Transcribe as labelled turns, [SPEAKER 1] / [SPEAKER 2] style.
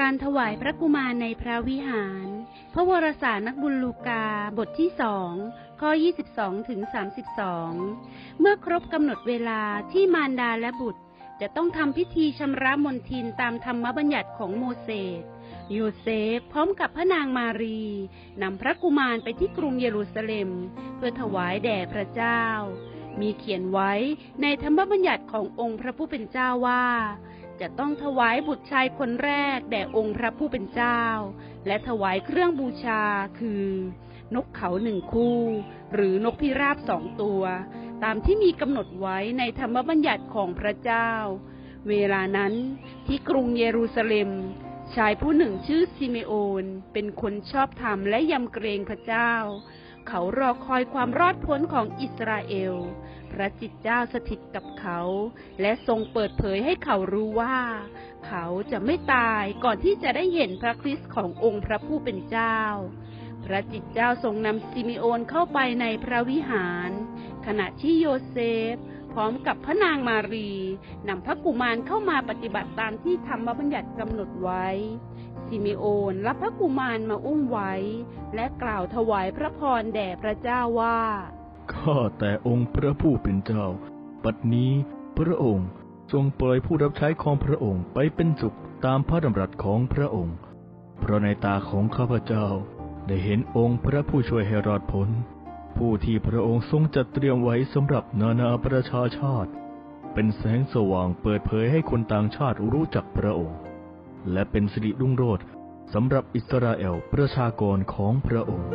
[SPEAKER 1] การถวายพระกุมารในพระวิหาร พระวรสารนักบุญลูกาบทที่สองข้อ 22 ถึง 32 เมื่อครบกำหนดเวลาที่มารดาและบุตร จะต้องทำพิธีชำระมนทินตามธรรมบัญญัติของโมเสสโยเซฟพร้อมกับพระนางมารีนำพระกุมารไปที่กรุงเยรูซาเล็ม เพื่อถวายแด่พระเจ้า มีเขียนไว้ในธรรมบัญญัติขององค์พระผู้เป็นเจ้าว่า จะต้องถวายบุตรชายคนแรกแด่องค์พระผู้เป็นเจ้า และถวายเครื่องบูชาคือ นกเขาหนึ่งคู่ หรือนกพิราบสองตัว ตามที่มีกำหนดไว้ในธรรมบัญญัติของพระเจ้า เวลานั้นที่กรุงเยรูซาเล็ม ชายผู้หนึ่งชื่อซิเมโอน เป็นคนชอบธรรมและยำเกรงพระเจ้า เขารอคอยความรอดพ้นของอิสราเอล พระจิตเจ้าสถิตกับเขา และทรงเปิดเผยให้เขารู้ว่า เขาจะไม่ตายก่อนที่จะได้เห็นพระคริสต์ขององค์พระผู้เป็นเจ้า พระจิตเจ้าทรงนำซิมิโอนเข้าไปในพระวิหาร ขณะที่โยเซฟ พร้อมกับพระนางมารีนำพระกุมารเข้ามาปฏิบัติตามที่ธรรมบัญญัติกำหนดไว้ซิมิโอนรับพระกุมารมาอุ้มไว้ และกล่าวถวายพระพรแด่พระเจ้าว่า
[SPEAKER 2] ข้าแต่องค์พระผู้เป็นเจ้าบัดนี้พระองค์ทรงปล่อยผู้รับใช้ของพระองค์ไปเป็นสุขตามพระดำรัสของพระองค์ เพราะในตาของข้าพเจ้าได้เห็นองค์พระผู้ช่วยให้รอดพ้น ผู้ที่พระองค์ทรงจัดเตรียมไว้สำหรับนานาประชาชาติ เป็นแสงสว่างเปิดเผยให้คนต่างชาติรู้จักพระองค์ และเป็นสิริรุ่งโรจน์สำหรับอิสราเอลประชากรของพระองค์